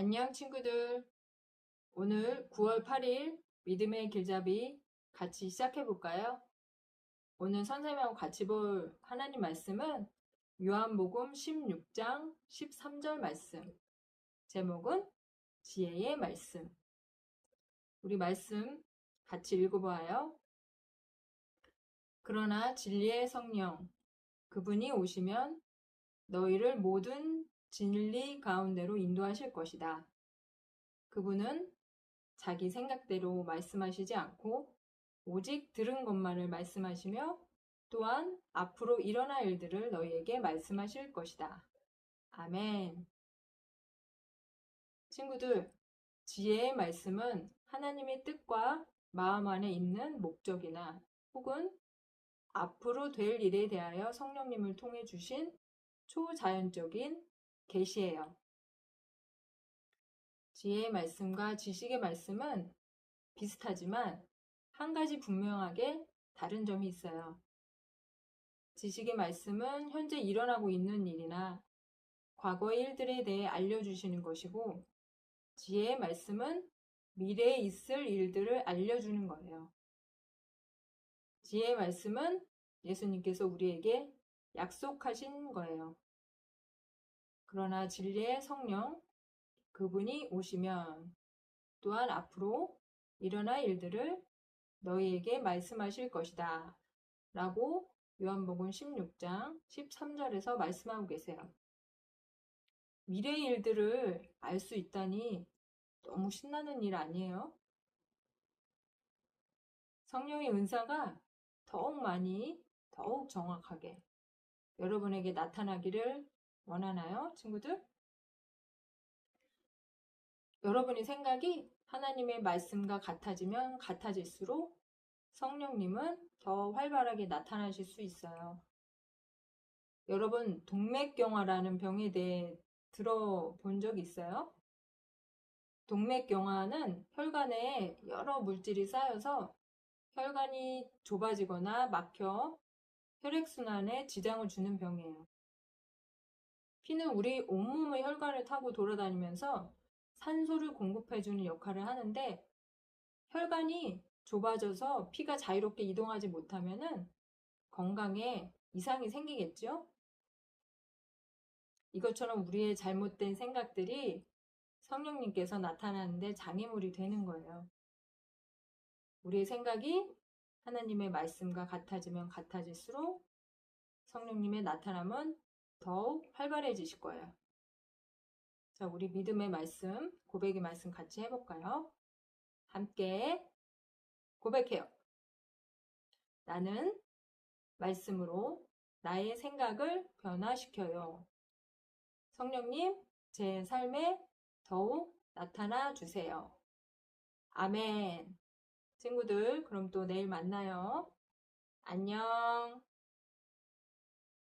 안녕 친구들. 오늘 9월 8일 믿음의 길잡이 같이 시작해 볼까요? 오늘 선생님하고 같이 볼 하나님 말씀은 요한복음 16장 13절 말씀. 제목은 지혜의 말씀. 우리 말씀 같이 읽어봐요. 그러나 진리의 성령, 그분이 오시면 너희를 모든 진리 가운데로 인도하실 것이다. 그분은 자기 생각대로 말씀하시지 않고 오직 들은 것만을 말씀하시며 또한 앞으로 일어날 일들을 너희에게 말씀하실 것이다. 아멘. 친구들, 지혜의 말씀은 하나님의 뜻과 마음 안에 있는 목적이나 혹은 앞으로 될 일에 대하여 성령님을 통해 주신 초자연적인 계시예요. 지혜의 말씀과 지식의 말씀은 비슷하지만 한 가지 분명하게 다른 점이 있어요. 지식의 말씀은 현재 일어나고 있는 일이나 과거의 일들에 대해 알려주시는 것이고, 지혜의 말씀은 미래에 있을 일들을 알려주는 거예요. 지혜의 말씀은 예수님께서 우리에게 약속하신 거예요. 그러나 진리의 성령, 그분이 오시면 또한 앞으로 일어날 일들을 너희에게 말씀하실 것이다. 라고 요한복음 16장 13절에서 말씀하고 계세요. 미래의 일들을 알 수 있다니 너무 신나는 일 아니에요? 성령의 은사가 더욱 많이, 더욱 정확하게 여러분에게 나타나기를 원하나요, 친구들? 여러분의 생각이 하나님의 말씀과 같아지면 같아질수록 성령님은 더 활발하게 나타나실 수 있어요. 여러분, 동맥경화라는 병에 대해 들어본 적 있어요? 동맥경화는 혈관에 여러 물질이 쌓여서 혈관이 좁아지거나 막혀 혈액순환에 지장을 주는 병이에요. 피는 우리 온몸의 혈관을 타고 돌아다니면서 산소를 공급해주는 역할을 하는데 혈관이 좁아져서 피가 자유롭게 이동하지 못하면 건강에 이상이 생기겠죠? 이것처럼 우리의 잘못된 생각들이 성령님께서 나타나는데 장애물이 되는 거예요. 우리의 생각이 하나님의 말씀과 같아지면 같아질수록 성령님의 나타남은 더욱 활발해지실 거예요. 자, 우리 믿음의 말씀, 고백의 말씀 같이 해볼까요? 함께 고백해요. 나는 말씀으로 나의 생각을 변화시켜요. 성령님, 제 삶에 더욱 나타나 주세요. 아멘. 친구들, 그럼 또 내일 만나요. 안녕.